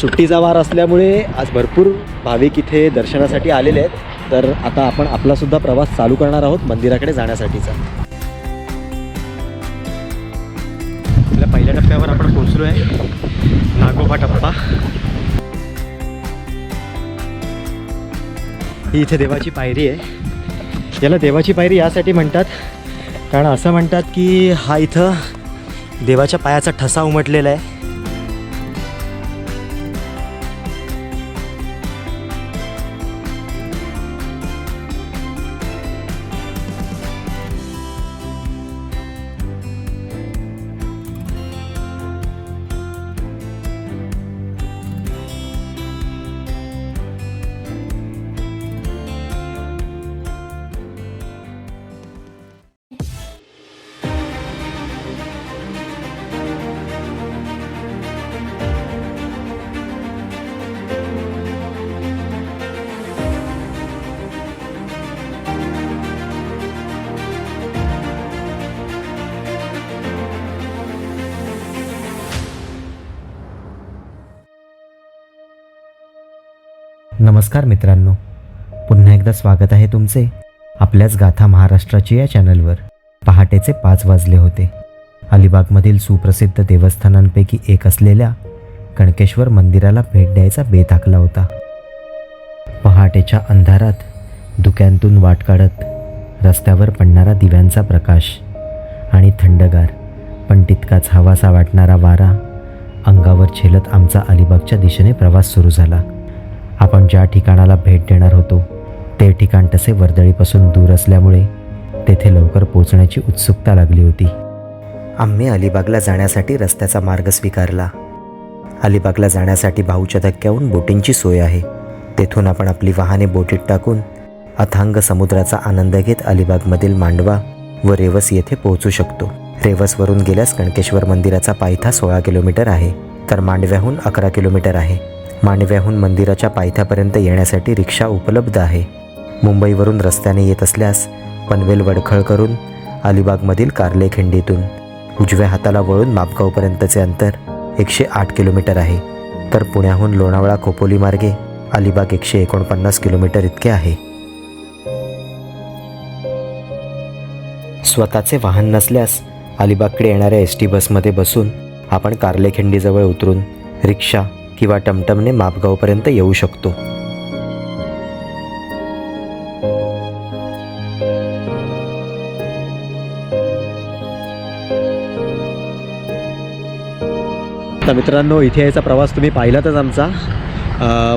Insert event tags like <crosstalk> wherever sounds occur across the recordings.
सुट्टीचा वार असल्यामुळे आज भरपूर भाविक इथे दर्शनासाठी आलेले आहेत. तर आता आपण आपलासुद्धा प्रवास चालू करणार आहोत मंदिराकडे जाण्यासाठीचा. आपल्या पहिल्या टप्प्यावर आपण पोहोचलो आहे नागोबा टप्पा. ही इथे देवाची पायरी आहे. याला देवाची पायरी यासाठी म्हणतात. कारण असं म्हणतात की हा इथं देवाच्या पायाचा ठसा उमटलेला आहे. नमस्कार मित्रांनो. पुन्हा एकदा स्वागत आहे तुमचे आपल्याच गाथा महाराष्ट्राची या चॅनलवर. पहाटेचे पाच वाजले होते. अलिबागमधील सुप्रसिद्ध देवस्थानांपैकी एक असलेल्या कणकेश्वर मंदिराला भेट द्यायचा बेत आखला होता. पहाटेच्या अंधारात धुक्यांतून वाट काढत रस्त्यावर पडणारा दिव्यांचा प्रकाश आणि थंडगार पण तितकाच हवासा वाटणारा वारा अंगावर झेलत आमचा अलिबागच्या दिशेने प्रवास सुरू झाला. आपण ज्या ठिकाणाला भेट देणार होतो ते ठिकाण तसे वर्दळीपासून दूर असल्यामुळे तेथे लवकर पोचण्याची उत्सुकता लागली होती. आम्ही अलिबागला जाण्यासाठी रस्त्याचा मार्ग स्वीकारला. अलिबागला जाण्यासाठी भाऊच्या धक्क्याहून बोटींची सोय आहे. तेथून आपण आपली वाहने बोटीत टाकून अथांग समुद्राचा आनंद घेत अलिबागमधील मांडवा व रेवस येथे पोहोचू शकतो. रेवसवरून गेल्यास कणकेश्वर मंदिराचा पायथा सोळा किलोमीटर आहे तर मांडव्याहून अकरा किलोमीटर आहे. मांडव्याहून मंदिराच्या पायथ्यापर्यंत येण्यासाठी रिक्षा उपलब्ध आहे. मुंबईवरून रस्त्याने येत असल्यास पनवेल वडखळ करून अलिबागमधील कार्ले खिंडीतून उजव्या हाताला वळून मापगावपर्यंतचे अंतर एकशे आठ किलोमीटर आहे. तर पुण्याहून लोणावळा खोपोली मार्गे अलिबाग एकशे एकोणपन्नास किलोमीटर इतके आहे. स्वतःचे वाहन नसल्यास अलिबागकडे येणाऱ्या एस टी बसमध्ये बसून आपण कार्लेखिंडीजवळ उतरून रिक्षा किंवा टमटमने मापगावपर्यंत येऊ शकतो. तर मित्रांनो इथे यायचा प्रवास तुम्ही पाहिलातच आमचा.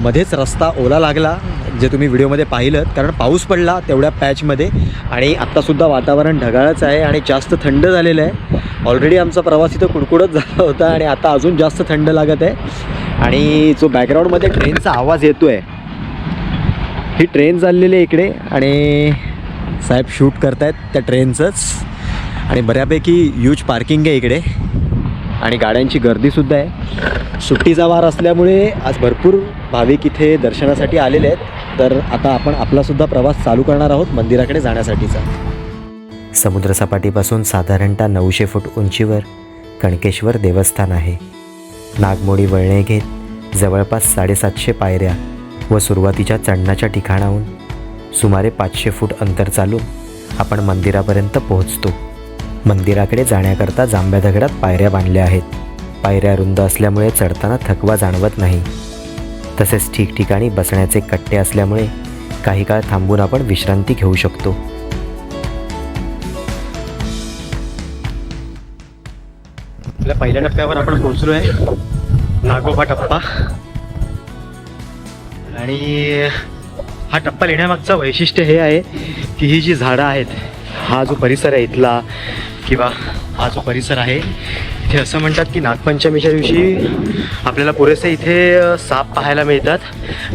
मध्येच रस्ता ओला लागला जे तुम्ही व्हिडिओमध्ये पाहिलं कारण पाऊस पडला तेवढ्या पॅचमध्ये आणि आत्तासुद्धा वातावरण ढगाळच आहे आणि जास्त थंड झालेलं आहे. ऑलरेडी आमचा प्रवास इथं कुडकुडत झाला होता आणि आता अजून जास्त थंड लागत आहे. आणि जो बॅकग्राऊंडमध्ये ट्रेनचा आवाज येतो आहे ही ट्रेन चाललेली आहे इकडे आणि साहेब शूट करतायत त्या ट्रेनचंच आणि बऱ्यापैकी यूज पार्किंग आहे इकडे. आणि गाड्यांची गर्दीसुद्धा आहे. सुट्टीचा वार असल्यामुळे आज भरपूर भाविक इथे दर्शनासाठी आलेले आहेत. तर आता आपण आपलासुद्धा प्रवास चालू करणार आहोत मंदिराकडे जाण्यासाठीचा. समुद्रसपाटीपासून साधारणतः नऊशे फूट उंचीवर कणकेश्वर देवस्थान आहे. नागमोडी वळणे घेत जवळपास साडेसातशे पायऱ्या व सुरुवातीच्या चढणाच्या ठिकाणाहून सुमारे पाचशे फूट अंतर चालून आपण मंदिरापर्यंत पोहोचतो. मंदिराकडे जाण्याकरता जांभ्या दगडात पायऱ्या बांधल्या आहेत. पायऱ्या रुंद असल्यामुळे चढताना थकवा जाणवत नाही. तसेच ठिकठिकाणी बसण्याचे कट्टे असल्यामुळे काही काळ थांबून आपण विश्रांती घेऊ शकतो. आपल्या पहिल्या टप्प्यावर आपण पोहोचलो आहे नागोबा टप्पा आणि हा टप्पा लिहिण्यामागचं वैशिष्ट्य हे आहे की ही जी झाडं आहेत हा जो परिसर आहे इथला किंवा हा जो परिसर आहे इथे असं म्हणतात की नागपंचमीच्या दिवशी आपल्याला पुरेसे इथे साप पाहायला मिळतात.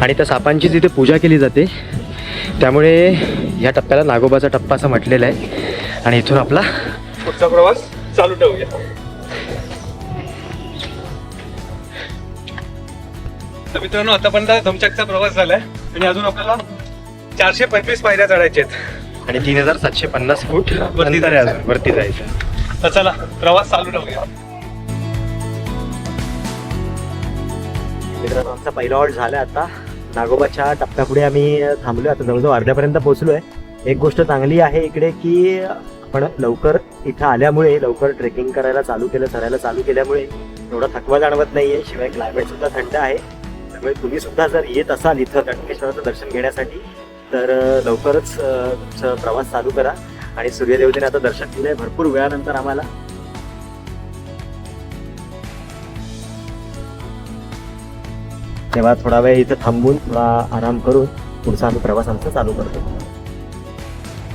आणि त्या सापांचीच इथे पूजा केली जाते त्यामुळे या टप्प्याला नागोबाचा टप्पा असं म्हटलेलं आहे. आणि इथून आपला पुढचा प्रवास चालू ठेवूया. तर मित्रांनो आतापर्यंत धमचकचा प्रवास झालाय. आणि अजून आपल्याला चारशे पंचवीस पायऱ्या चढायच्या आहेत. आणि तीन हजार सातशे पन्नास फूट वरती आहे अजून वरती जायचं. तर चला प्रवास चालू ठेवूया. आमचा पहिला हॉल्ट झाला आता. नागोबाच्या टप्प्यापुढे आम्ही थांबलो आता जवळजवळ अर्ध्यापर्यंत पोहोचलो आहे एक गोष्ट चांगली आहे इकडे की आपण लवकर इथं आल्यामुळे लवकर ट्रेकिंग करायला चालू केलं चढायला चालू केल्यामुळे एवढा थकवा जाणवत नाहीये. शिवाय क्लायमेट सुद्धा थंड आहे. त्यामुळे तुम्ही सुद्धा जर येत असाल इथं कणकेश्वराचं दर्शन घेण्यासाठी तर लवकरच तुमचा प्रवास चालू करा आणि सूर्यदेवतेने आता दर्शन दिलंय भरपूर वेळानंतर आम्हाला. तेव्हा थोडा वेळ इथं थांबून थोडा आराम करून पुढचा आम्ही प्रवास आमचा चालू करतो.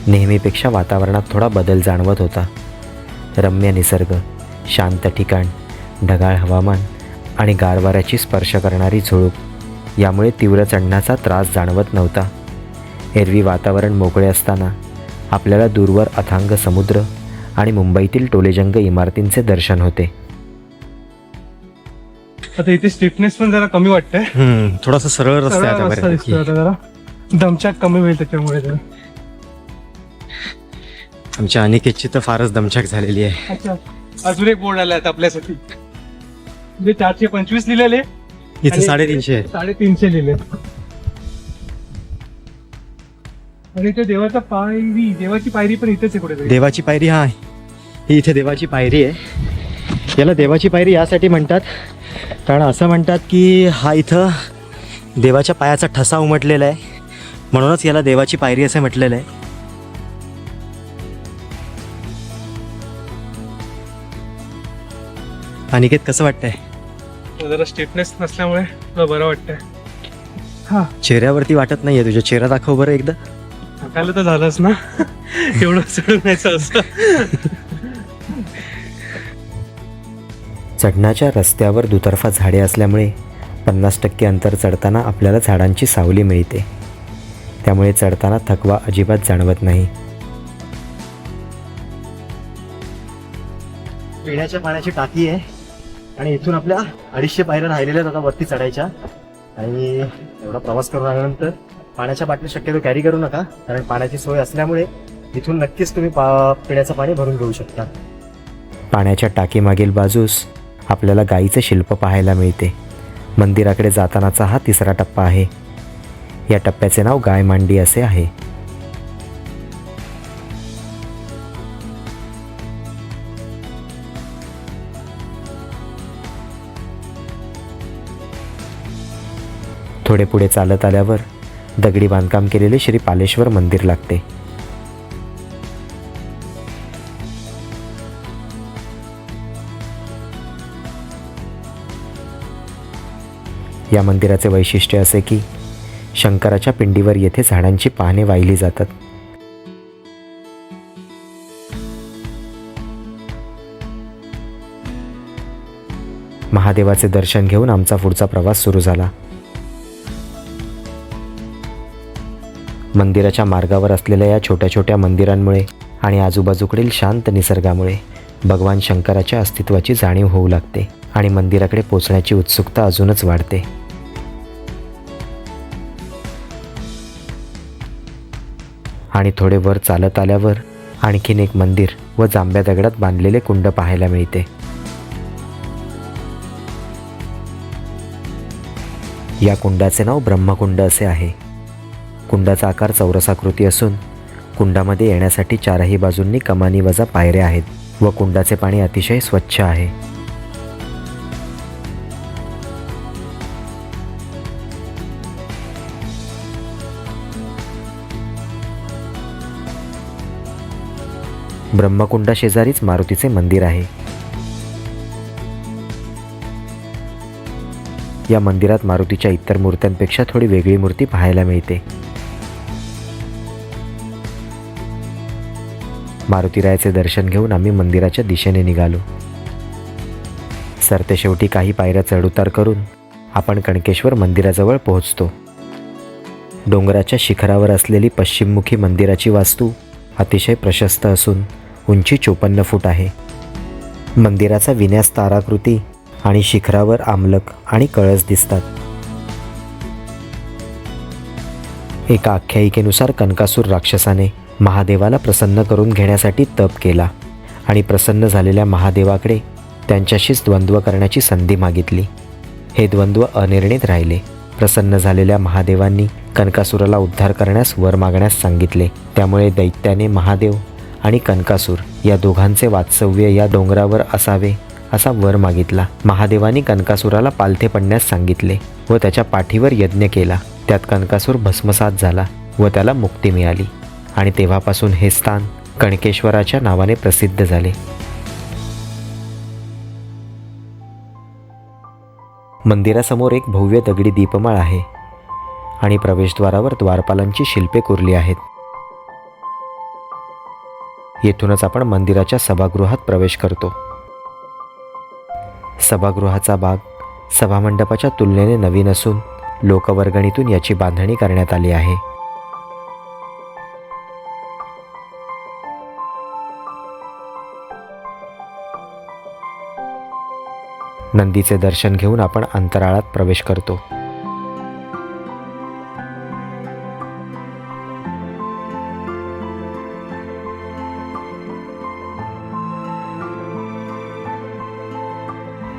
नेहमीपेक्षा वातावरणात थोडा बदल जाणवत होता. रम्य निसर्ग शांत ठिकाण ढगाळ हवामान आणि गारवाऱ्याची स्पर्श करणारी झुळूक. यामुळे तीव्र चढण्याचा त्रास जाणवत नव्हता. एरवी वातावरण मोकळे असताना आपल्याला दूरवर अथांग समुद्र आणि मुंबईतील टोलेजंग इमारतींचे दर्शन होते. आता इथे स्टिफनेस पण जरा कमी वाटतंय. थोडासा सरळ रस्ता आहे आता रस्ता दिसतोय बऱ्यापैकी. आता जरा. दमचाक कमी होईल त्याच्यामुळे जरा. आमच्या अनिकेतची तर फारच दमछाक झालेली आहे. अच्छा. अजून एक बोर्ड आला आता आपल्यासाठी. म्हणजे चारशे पंचवीस लिहिलेले. इथे साडेतीनशे. साडेतीनशे लिहिले. आणि ते देवाचा पायरी देवाची पायरी पण इथेच आहे कुठे देवाची पायरी हा. ही इथे देवाची पायरी आहे. याला देवाची पायरी यासाठी म्हणतात. कारण असं म्हणतात की हा इथं देवाच्या पायाचा ठसा उमटलेला आहे. म्हणूनच याला देवाची पायरी असं म्हटलेलं आहे. अनिकेत कसं वाटतंय? जरा स्टिफनेस नसल्यामुळे तुला बरं वाटतंय. हा. चेहऱ्यावरती वाटत नाहीये तुझ्या. चेहरा दाखव बरं एकदा. थकायला तर झालंच ना. <laughs> एवढं चढून यायचं असं. चढण्याच्या रस्त्यावर दुतर्फा झाडे असल्यामुळे पन्नास टक्के अंतर चढताना आपल्याला झाडांची सावली मिळते. त्यामुळे चढताना थकवा अजिबात जाणवत नाही. पिण्याच्या पाण्याची टाकी आहे. आणि इथून आपल्या अडीचशे पायऱ्या राहिलेल्या आता वरती चढायच्या. आणि एवढा प्रवास करून आल्यानंतर पाण्याच्या बाटल्या शक्यतो कॅरी करू नका कारण पाण्याची सोय असल्यामुळे इथून नक्कीच तुम्ही पा पिण्याचं पाणी भरून घेऊ शकता. पाण्याच्या टाकीमागील बाजूस आपल्याला गाईचे शिल्प पाहायला मिळते. मंदिराकडे जातानाचा हा तिसरा टप्पा आहे. या टप्प्याचे नाव गाय मांडी असे आहे. थोडे पुढे चालत आल्यावर दगडी बांधकाम केलेले श्री पालेश्वर मंदिर लागते. या मंदिराचे वैशिष्ट्य असे की शंकराच्या पिंडीवर येथे झाडांची पाने वाहिली जातात. महादेवाचे दर्शन घेऊन आमचा पुढचा प्रवास सुरू झाला. मंदिराच्या मार्गावर असलेल्या या छोट्या छोट्या मंदिरांमुळे आणि आजूबाजूकडील शांत निसर्गामुळे भगवान शंकराच्या अस्तित्वाची जाणीव होऊ लागते आणि मंदिराकडे पोचण्याची उत्सुकता अजूनच वाढते. आणि थोडे वर चालत आल्यावर आणखीन एक मंदिर व जांभ्या दगडात बांधलेले कुंड पाहायला मिळते. या कुंडाचे नाव ब्रह्मकुंड असे आहे. कुंडाचा आकार चौरसाकृती असून कुंडामध्ये येण्यासाठी चारही बाजूंनी कमानी वजा पायऱ्या आहेत व कुंडाचे पाणी अतिशय स्वच्छ आहे. ब्रह्मकुंडा शेजारीच मारुतीचे मंदिर आहे. या मंदिरात मारुतीच्या इतर मूर्त्यांपेक्षा थोडी वेगळी मूर्ती पाहायला मिळते. मारुतीरायाचे दर्शन घेऊन आम्ही मंदिराच्या दिशेने निघालो. सरते शेवटी काही पायऱ्या चढउतार करून आपण कणकेश्वर मंदिराजवळ पोहोचतो. डोंगराच्या शिखरावर असलेली पश्चिममुखी मंदिराची वास्तू अतिशय प्रशस्त असून उंची चोपन्न फूट आहे. मंदिराचा विन्यास ताराकृती आणि शिखरावर आमलक आणि कळस दिसतात. एका आख्यायिकेनुसार कनकासूर राक्षसाने महादेवाला प्रसन्न करून घेण्यासाठी तप केला आणि प्रसन्न झालेल्या महादेवाकडे त्यांच्याशीच द्वंद्व करण्याची संधी मागितली. हे द्वंद्व अनिर्णित राहिले. प्रसन्न झालेल्या महादेवांनी कनकासुराला उद्धार करण्यास वर मागण्यास सांगितले. त्यामुळे दैत्याने महादेव आणि कनकासूर या दोघांचे वात्सव्य या डोंगरावर असावे असा वर मागितला. महादेवानी कनकासुराला पालथे पडण्यास सांगितले व त्याच्या पाठीवर यज्ञ केला. त्यात कनकासूर भस्मसात झाला व त्याला मुक्ती मिळाली. आणि तेव्हापासून हे स्थान कणकेश्वराच्या नावाने प्रसिद्ध झाले. मंदिरासमोर एक भव्य दगडी दीपमाळ आहे आणि प्रवेशद्वारावर द्वारपालांची शिल्पे कोरली आहेत. येथूनच आपण मंदिराच्या सभागृहात प्रवेश करतो. सभागृहाचा भाग सभामंडपाच्या तुलनेने नवीन असून लोकवर्गणीतून याची बांधणी करण्यात आली आहे. नंदीचे दर्शन घेऊन आपण अंतराळात प्रवेश करतो.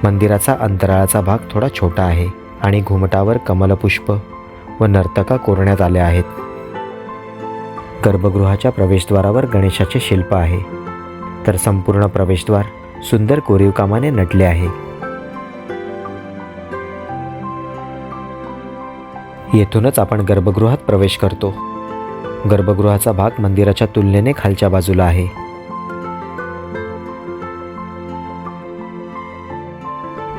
मंदिराचा अंतराळाचा भाग थोडा छोटा आहे आणि घुमटावर कमलपुष्प व नर्तका कोरण्यात आल्या आहेत. गर्भगृहाच्या प्रवेशद्वारावर गणेशाचे शिल्प आहे. तर संपूर्ण प्रवेशद्वार सुंदर कोरीवकामाने नटले आहे. येथूनच आपण गर्भगृहात प्रवेश करतो. गर्भगृहाचा भाग मंदिराच्या तुलनेने खालच्या बाजूला आहे.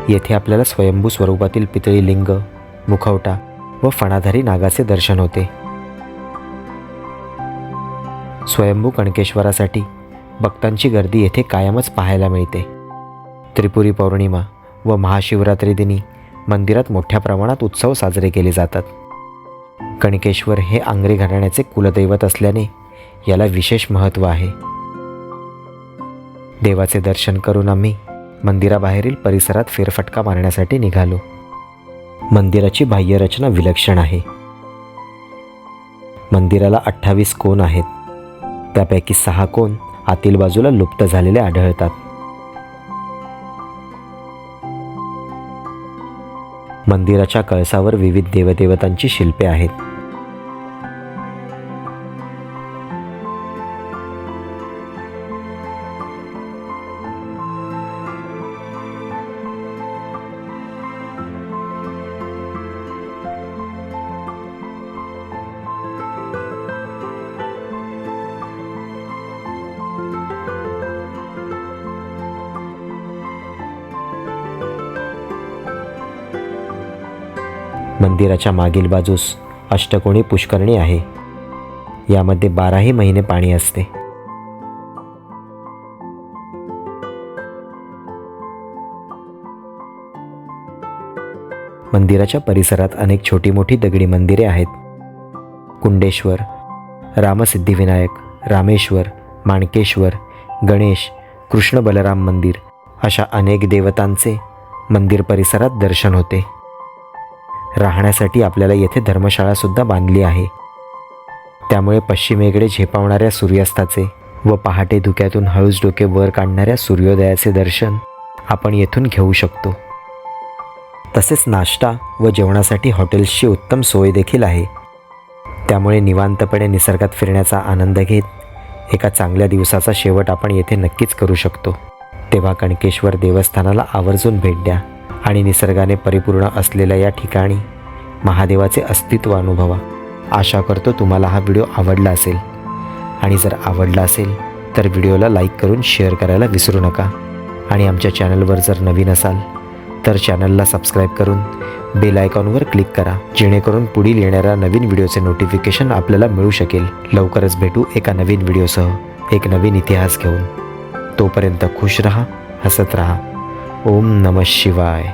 येथे आपल्याला स्वयंभू स्वरूपातील पितळी लिंग मुखवटा व फणाधारी नागाचे दर्शन होते. स्वयंभू कणकेश्वरासाठी भक्तांची गर्दी येथे कायमच पाहायला मिळते. त्रिपुरी पौर्णिमा व महाशिवरात्री दिनी मंदिरात मोठ्या प्रमाणात उत्सव साजरे केले जातात. कणकेश्वर हे आंग्रे घराण्याचे कुलदैवत असल्याने याला विशेष महत्त्व आहे. देवाचे दर्शन करून आम्ही मंदिराबाहेरील परिसरात फेरफटका मारण्यासाठी निघालो. मंदिराची बाह्यरचना विलक्षण आहे. मंदिराला अठ्ठावीस कोण आहेत? त्यापैकी सहा कोण आतील बाजूला लुप्त झालेले आढळतात. मंदिराच्या कळसावर विविध देवदेवतांची शिल्पे आहेत. मंदिराच्या मागील बाजूस अष्टकोणी पुष्करणी आहे. यामध्ये बाराही महिने पाणी असते. मंदिराच्या परिसरात अनेक छोटी मोठी दगडी मंदिरे आहेत. कुंडेश्वर रामसिद्धिविनायक रामेश्वर माणकेश्वर गणेश कृष्ण बलराम मंदिर अशा अनेक देवतांचे मंदिर परिसरात दर्शन होते. राहण्यासाठी आपल्याला येथे धर्मशाळासुद्धा बांधली आहे. त्यामुळे पश्चिमेकडे झेपावणाऱ्या सूर्यास्ताचे व पहाटे धुक्यातून हळूच डोके वर काढणाऱ्या सूर्योदयाचे दर्शन आपण येथून घेऊ शकतो. तसेच नाश्ता व जेवणासाठी हॉटेल्सची उत्तम सोय देखील आहे. त्यामुळे निवांतपणे निसर्गात फिरण्याचा आनंद घेत एका चांगल्या दिवसाचा शेवट आपण येथे नक्कीच करू शकतो. तेव्हा कणकेश्वर देवस्थानाला आवर्जून भेट द्या. आणि निसर्गाने परिपूर्ण असलेल्या या ठिकाणी महादेवाचे अस्तित्व अनुभवा. आशा करतो तुम्हाला हा व्हिडिओ आवडला असेल. आणि जर आवडला असेल तर व्हिडिओला लाईक करून शेअर करायला विसरू नका. आणि आमच्या चॅनलवर जर नवीन असाल तर चॅनलला सबस्क्राईब करून बेल आयकॉनवर क्लिक करा जेणेकरून पुढील येणाऱ्या नवीन व्हिडिओचे नोटिफिकेशन आपल्याला मिळू शकेल. लवकरच भेटू एका नवीन व्हिडिओसह एक नवीन इतिहास घेऊन. तोपर्यंत खुश रहा हसत रहा. ఓం నమ శివాయ్